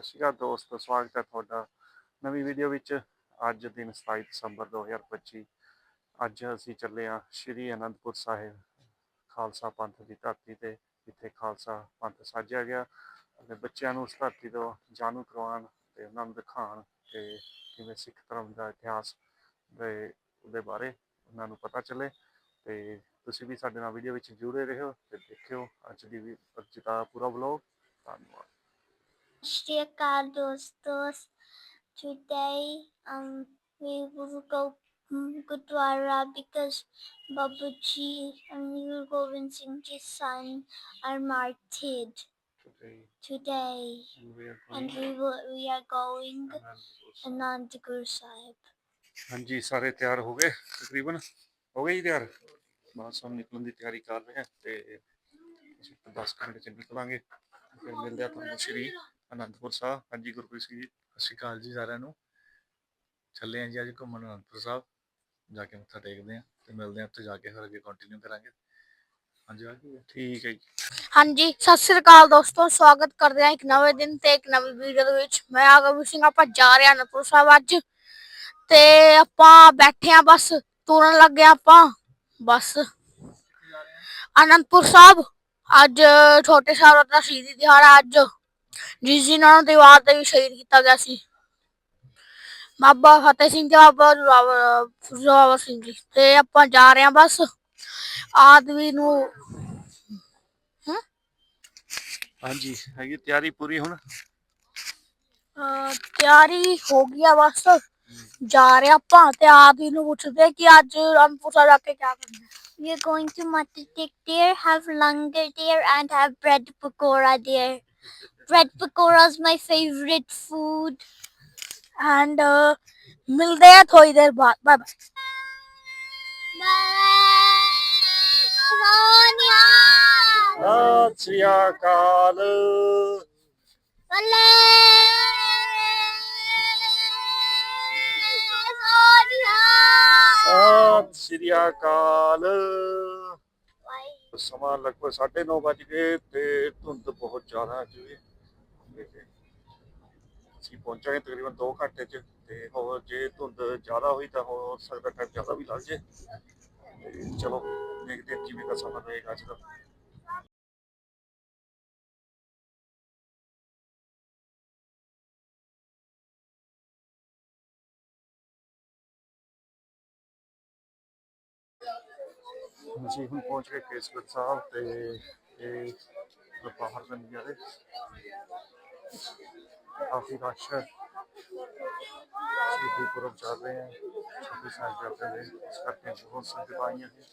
ਸਤਿ ਸ਼੍ਰੀ ਅਕਾਲ ਦੋਸਤੋ ਸਵਾਗਤ ਹੈ ਤੁਹਾਡਾ ਨਵੀਂ ਵੀਡੀਓ ਵਿੱਚ। ਅੱਜ ਦਿਨ 27 ਦਸੰਬਰ 2025 ਅੱਜ ਅਸੀਂ ਚੱਲੇ ਹਾਂ ਸ਼੍ਰੀ ਅਨੰਦਪੁਰ ਸਾਹਿਬ, ਖਾਲਸਾ ਪੰਥ ਦੀ ਧਰਤੀ ਤੇ, ਜਿੱਥੇ ਖਾਲਸਾ ਪੰਥ ਸਾਜਿਆ ਗਿਆ। ਅਤੇ ਬੱਚਿਆਂ ਨੂੰ ਉਸ ਧਰਤੀ ਤੋਂ ਜਾਣੂ ਕਰਵਾਉਣ ਤੇ ਉਹਨਾਂ ਨੂੰ ਦਿਖਾਉਣ ਕਿ ਕਿਵੇਂ ਸਿੱਖ ਧਰਮ ਦਾ ਇਤਿਹਾਸ ਦੇ, ਉਹਦੇ ਬਾਰੇ ਉਹਨਾਂ ਨੂੰ ਪਤਾ ਚੱਲੇ। ਤੇ ਤੁਸੀਂ ਵੀ ਸਾਡੇ ਨਾਲ ਵੀਡੀਓ ਵਿੱਚ ਜੁੜੇ ਰਹੋ ਤੇ ਦੇਖਿਓ ਅੱਜ ਦੀ ਵੀ ਅੱਜ ਦਾ ਪੂਰਾ ਵਲੌਗ ਧੰਨਵਾਦ। Shri Akal dostos. Today um we will go mm, Gurdwara because Babaji and Guru Gobind Singh Ji's son are martyred today today, and we are and going we will, we are going Anandpur Sahib. Anandapur Sahib. ਹਾਂਜੀ ਸਾਰੇ ਤਿਆਰ ਹੋ ਗਏ ਤਕਰੀਬਨ ਹੋ ਗਏ ਜੀ ਤਿਆਰ ਬਸ ਹਮ ਨਿਕਲਣ ਦੀ ਤਿਆਰੀ ਕਰ ਰਹੇ ਹਾਂ ਤੇ ਅਸੀਂ 10 ਕੁ ਮਿੰਟ ਚ ਨਿਕਲਾਂਗੇ ਫਿਰ ਮਿਲਦੇ ਆ ਤੁਹਾਨੂੰ ਸ਼੍ਰੀ ਅਨੰਦਪੁਰ ਸਾਹਿਬ। ਹਾਂਜੀ, ਗੁਰਪ੍ਰੀਤ ਸਿੰਘ ਜੀ, ਸਤਿ ਸ਼੍ਰੀ ਅਕਾਲ ਜੀ ਸਾਰਿਆਂ ਨੂੰ। ਚੱਲੇ ਆਂ ਜੀ ਅੱਜ ਘੁੰਮਣ ਅਨੰਦਪੁਰ ਸਾਹਿਬ। ਜਾ ਕੇ ਮੱਥਾ ਟੇਕਦੇ ਆਂ ਤੇ ਮਿਲਦੇ ਆਂ ਉੱਥੇ ਜਾ ਕੇ, ਫਿਰ ਅੱਗੇ ਕੰਟੀਨਿਊ ਕਰਾਂਗੇ। ਹਾਂਜੀ ਆ ਕੀ ਠੀਕ ਹੈ ਜੀ। ਹਾਂਜੀ, ਸਤਿ ਸ੍ਰੀ ਅਕਾਲ ਦੋਸਤੋ, ਸਵਾਗਤ ਕਰਦੇ ਹਾਂ ਇੱਕ ਨਵੇਂ ਦਿਨ ਤੇ ਇੱਕ ਨਵੀਂ ਵੀਡੀਓ ਦੇ ਵਿੱਚ। ਮੈਂ ਆਗਮ ਸਿੰਘ, ਆਪਾਂ ਜਾ ਰਹੇ ਹਾਂ ਅਨੰਦਪੁਰ ਸਾਹਿਬ ਅੱਜ। ਤੇ ਆਪਾਂ ਬੈਠੇ ਆ ਬਸ ਤੁਰਨ ਲੱਗੇ ਆਪਾਂ, ਬਸ। ਅਨੰਦਪੁਰ ਸਾਹਿਬ, ਅੱਜ ਛੋਟੇ ਸਾਹਿਬ ਦਾ ਸ਼ਹੀਦੀ ਦਿਹਾੜਾ ਅੱਜ। ਜਿਸ ਦਿਨ ਉਹਨਾਂ ਦੇ ਵਾਰ ਤੇ ਵੀ ਸ਼ਹੀਦ ਕੀਤਾ ਗਿਆ ਸੀ। ਬਾਬਾ ਫਤਿਹ ਸਿੰਘ ਤੇ ਬਾਬਾ ਜ਼ੋਰਾਵਰ ਸਿੰਘ ਜੀ। ਤੇ ਆਪਾਂ ਜਾ ਰਹੇ ਹਾਂ ਬਸ। ਆਦਮੀ ਨੂੰ ਹਾਂਜੀ ਹੈਗੀ ਤਿਆਰੀ ਪੂਰੀ ਹੁਣ? ਅਹ ਤਿਆਰੀ ਹੋ ਗਈ ਆ ਬਸ। ਜਾ ਰਹੇ ਆਪਾਂ ਤੇ ਆਦਮੀ ਨੂੰ ਪੁੱਛਦੇ ਕਿ ਅੱਜ ਅਨੰਦਪੁਰ ਸਾਹਿਬ ਜਾ ਕੇ ਕੀ ਕਰਨਾ। ਹੈ। We are going to Matatik there, have langar there, and have bread pakora there. Bread pakora is my favorite food. And ਮਿਲਦੇ ਆ ਥੋੜੀ ਦੇਰ ਬਾਅਦ ਬਾਏ ਬਾਏ ਸਤਿ ਸ਼੍ਰੀ ਅਕਾਲ ਸਤਿ ਸ਼੍ਰੀ ਅਕਾਲ ਸਮਾਂ ਲਗਭਗ 9:30 ਵੱਜ ਗਏ ਤੇ ਧੁੰਦ ਬਹੁਤ ਜ਼ਿਆਦਾ ਅੱਜ ਵੀ ਤੇ ਅਸੀਂ ਪਹੁੰਚਾਂਗੇ ਤਕਰੀਬਨ 2 ਘੰਟੇ ਚ ਤੇ ਹੋਰ ਜੇ ਧੁੰਦ ਜ਼ਿਆਦਾ ਹੋਈ ਤਾਂ ਹੋ ਸਕਦਾ ਟਾਈਮ ਜ਼ਿਆਦਾ ਵੀ ਲੱਗ ਜੇ। ਤੇ ਚਲੋ, ਦੇਖਦੇ ਹਾਂ ਕਿਵੇਂ ਦਾ ਸਮਾਂ ਰਹੇਗਾ ਅੱਜ ਦਾ। ਅਸੀਂ ਹੁਣ ਪਹੁੰਚ ਗਏ ਕੇਸਗੜ੍ਹ ਸਾਹਿਬ ਤੇ ਇਹ ਬਾਹਰ ਦੇ ਨਜ਼ਾਰੇ। ਕਾਫੀ ਰਸ਼ ਹੈ ਸ਼ਹੀਦੀ ਪੁਰਬ ਚੱਲ ਰਹੇ ਹੈ ਛੋਟੇ ਸਾਹਿਬ ਦੇ ਇਸ ਕਰਕੇ ਬਹੁਤ ਸੰਗਤ ਆਈਆਂ ਹੈ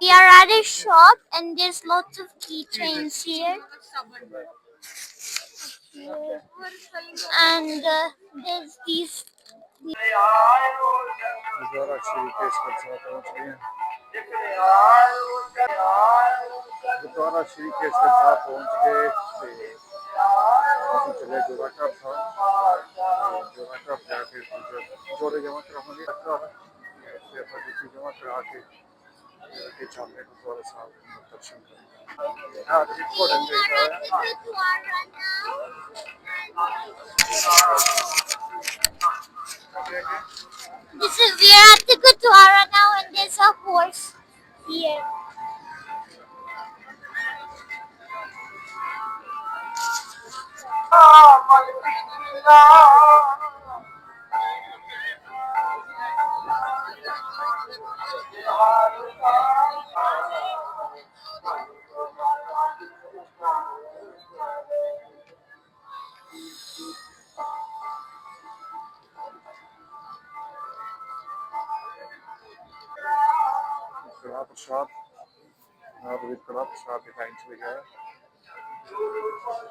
We are at a shop and there's lots of keychains here. And uh, there's these Gurdwara ਸ਼੍ਰੀ ਕੇਸਗੜ੍ਹ ਸਾਹਿਬ ਪਹੁੰਚ ਗਏ ਹਾਂ ਗੁਰਦੁਆਰਾ ਸ਼੍ਰੀ ਕੇਸਗੜ੍ਹ ਸਾਹਿਬ ਪਹੁੰਚ ਗਏ ਤੇ ਅਸੀਂ ਚਲੇ ਜੋੜਾ ਘਰ ਸਾਹਿਬ ਤੇ ਜੋੜਾ ਘਰ ਜਾ ਕੇ ਪੂਜਾ ਜੋੜੇ ਜਮਾ ਕਰਾਵਾਂਗੇ ਘਰ ਤੇ ਆਪਾਂ ਜਿੱਥੇ ਜਮਾ ਕਰਾ ਕੇ ਤੇ ਅੱਗੇ ਚੱਲਦੇ ਹਾਂ ਗੁਰਦੁਆਰਾ ਸਾਹਿਬ ਦੇ ਦਰਸ਼ਨ ਕਰਨ ਹਾਂ ਤੇ ਘੋੜਨ ਦੇਖਦਾ ਹੈ This is we are at the Gurdwara now and course here. Oh, my ਵੀ ਕੜਾ ਪ੍ਰਸ਼ਾਦ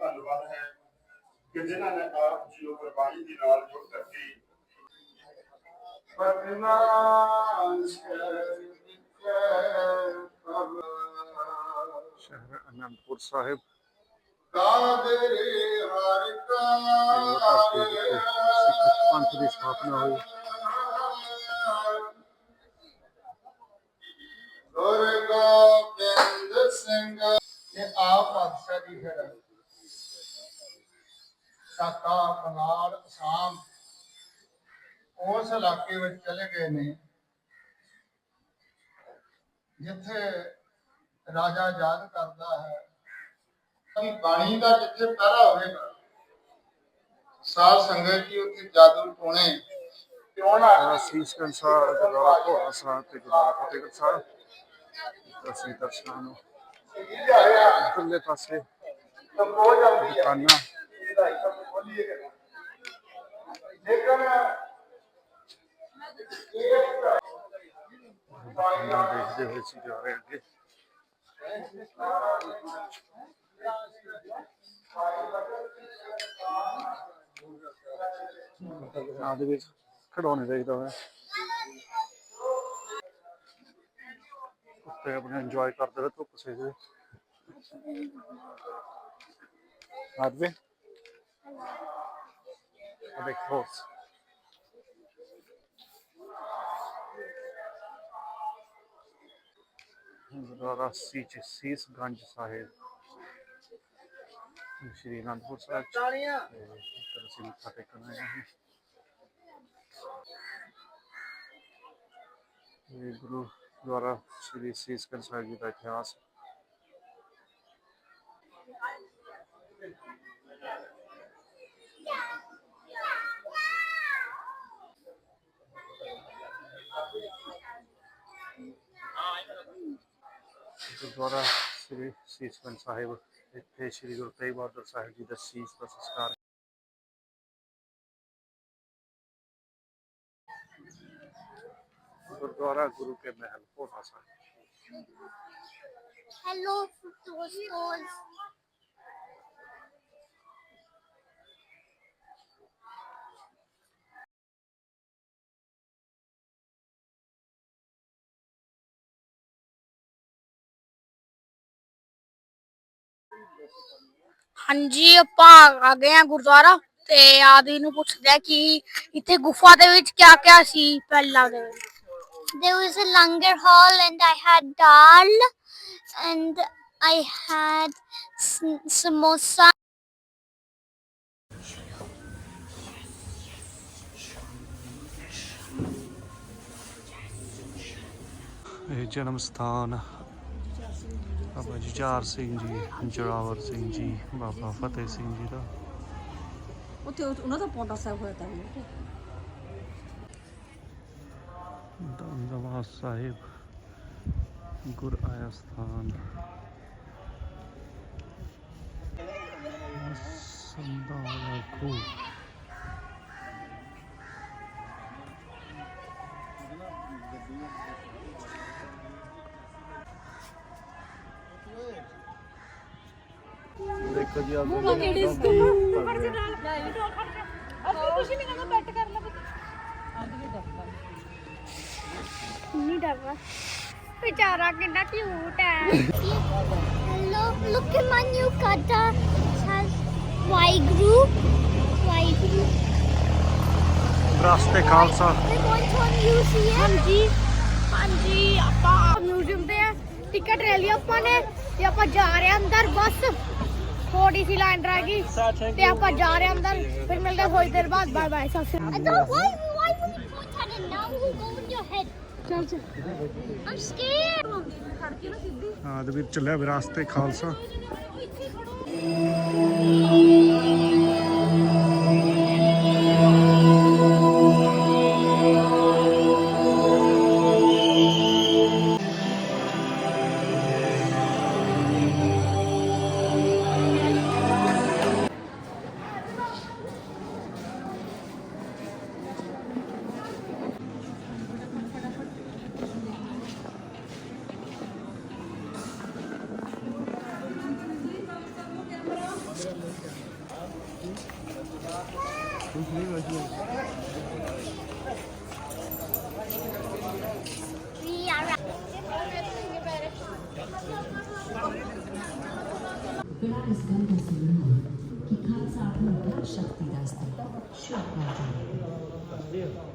ਧੰਨਵਾਦ ਹੈ ਕਿ ਜਿਨ੍ਹਾਂ ਨੇ ਆਪ ਜੀ ਨੂੰ ਗੁਰਬਾਣੀ ਦੇ ਨਾਲ ਜੁੜ ਕਰਕੇ ਸ਼ਹਿਰ ਅਨੰਦਪੁਰ ਸਾਹਿਬ ਕਾਦਰੇ ਹਰ ਤੇ ਉਹ ਧਰਤੀ ਜਿੱਥੇ ਸਿੱਖ ਪੰਥ ਦੀ ਉਸ ਇਲਾਕੇ ਵਿੱਚ ਚਲੇ ਗਏ ਨੇ ਜਿੱਥੇ ਰਾਜਾ ਯਾਦ ਕਰਦਾ ਹੈ ਕਿ ਬਾਣੀ ਦਾ ਜਿੱਥੇ ਪਹਿਰਾ ਹੋਵੇਗਾ ਸਾਧ ਸੰਗਤ ਜੀ ਉੱਥੇ ਜਾਦੂ ਟੋਣੇ ਕਿਉਂ ਨਾ ਸਾਰਾ ਸੀਸ ਕੰਸਾ ਗੁਰਦੁਆਰਾ ਭੋਰਾ ਸਾਹਿਬ ਤੇ ਗੁਰਦੁਆਰਾ ਫਤਿਹਗੜ੍ਹ ਸਾਹਿਬ ਅਸੀਂ ਦਰਸ਼ਨਾਂ ਨੂੰ ਇਧਰਲੇ ਪਾਸੇ ਦੁਕਾਨਾਂ ਦੁਕਾਨਾਂ ਦੇਖਦੇ ਹੋਏ ਸੀ ਜਾ ਰਹੇ ਅੱਗੇ ਆ ਦੇ ਵਿੱਚ ਖੜਾਉਣੇ ਦੇਖਦਾ ਹੋਇਆ। ਉੱਤੇ ਆਪਣੇ ਇੰਜੋਏ ਕਰਦੇ ਰਹੇ ਧੁੱਪ ਸੇਕਦੇ ਆਦਵੇ ਦੇਖੋ। ਸੀਚ ਸੀਸਗੰਜ ਸਾਹਿਬ। ਸ਼੍ਰੀ ਅਨੰਦਪੁਰ ਸਾਹਿਬ ਤਾਲੀਆਂ ਤੇ ਅਸੀਂ ਮੱਥਾ ਟੇਕਣ ਆਏ ਹਾਂ ਇਹ ਗੁਰੂ ਦੁਆਰਾ ਸ਼੍ਰੀ ਸੀਸਗੰਜ ਸਾਹਿਬ ਜੀ ਦਾ ਇਤਿਹਾਸ ਗੁਰਦੁਆਰਾ ਸ਼੍ਰੀ ਸੀਸਗੰਜ ਸਾਹਿਬ ਇੱਥੇ ਸ਼੍ਰੀ ਗੁਰੂ ਤੇਗ ਬਹਾਦਰ ਸਾਹਿਬ ਜੀ ਦਾ ਸੀਸ ਦਾ ਸੰਸਕਾਰ ਗੁਰਦੁਆਰਾ ਗੁਰੂ ਕੇ ਮਹਿਲ ਭੋਰਾ ਸਾਹਿਬ Hello, Fructose. ਹਾਂਜੀ ਆਪਾਂ ਆ ਗਏ ਆ ਗੁਰਦੁਆਰਾ ਤੇ ਆਦੀ ਨੂੰ ਪੁੱਛਦੇ ਆ ਕਿ ਇੱਥੇ ਗੁਫਾ ਦੇ ਵਿੱਚ ਕਿਆ ਕਿਆ ਸੀ ਪਹਿਲਾਂ ਦੇ ਵਿੱਚ There was a langar hall, and I had dal, and I had s- samosa. ਇਹ ਜਨਮ ਸਥਾਨ ਬਾਬਾ ਜੁਝਾਰ ਸਿੰਘ ਜੀ ਜੋਰਾਵਰ ਸਿੰਘ ਜੀ ਬਾਬਾ ਫਤਿਹ ਸਿੰਘ ਜੀ ਦਾ। ਉੱਥੇ ਉਹ- ਉਹਨਾਂ ਦਾ ਪੌਂਡਾ ਸਾਹਿਬ ਹੋਇਆ ਤਾਂ ਦਮਦਮਾ ਸਾਹਿਬ ਗੁਰ ਆਇਆ ਸਥਾਨ। ਸੰਦਾਲਾ ਖੂਹ। ਜੀ ਆਪ ਕਿਹੜੀ ਸਕੂਲ ਫੜ ਕੇ ਨਾਲ ਅਸੀਂ ਕੁਝ ਨਹੀਂ ਕਰਨਾ ਬੈਠ ਕਰ ਲੈ ਨਹੀਂ ਡਰਦਾ ਵਿਚਾਰਾ ਕਿੰਨਾ ਕਿਊਟ ਹੈ। Hello, look at my new kata. It has Waiguru. Waiguru. ਰਸਤੇ ਖਾਲਸਾ. ਹਾਂਜੀ ਹਾਂਜੀ ਆਪਾਂ ਮਿਊਜ਼ੀਅਮ ਤੇ ਆ। ਟਿਕਟ ਲੈ ਲਈ ਆਪਾਂ ਨੇ। ਤੇ ਆਪਾਂ ਜਾ ਰਹੇ ਆ ਅੰਦਰ ਬਸ। ਥੋੜੀ ਸੀ ਲਾਈਨ ਰਹਿ ਗਈ ਤੇ ਆਪਾਂ ਜਾ ਰਹੇ ਅੰਦਰ ਫਿਰ ਮਿਲਦੇ ਹਾਂ ਥੋੜੀ ਦੇਰ ਬਾਅਦ। ਬਾਏ ਬਾਏ ਸਤਿ ਸ਼੍ਰੀ I don't why why would ਬੜਾ ਰਸਗਨ ਦਾ ਸੁਨੇਹਾ ਕਿ ਖਾਲਸਾ ਆਪਣੀ ਬਲ ਸ਼ਕਤੀ ਦਾ ਰਸਤਾ ਸ਼ੁਰੂ ਕਰ ਦਿੰਦਾ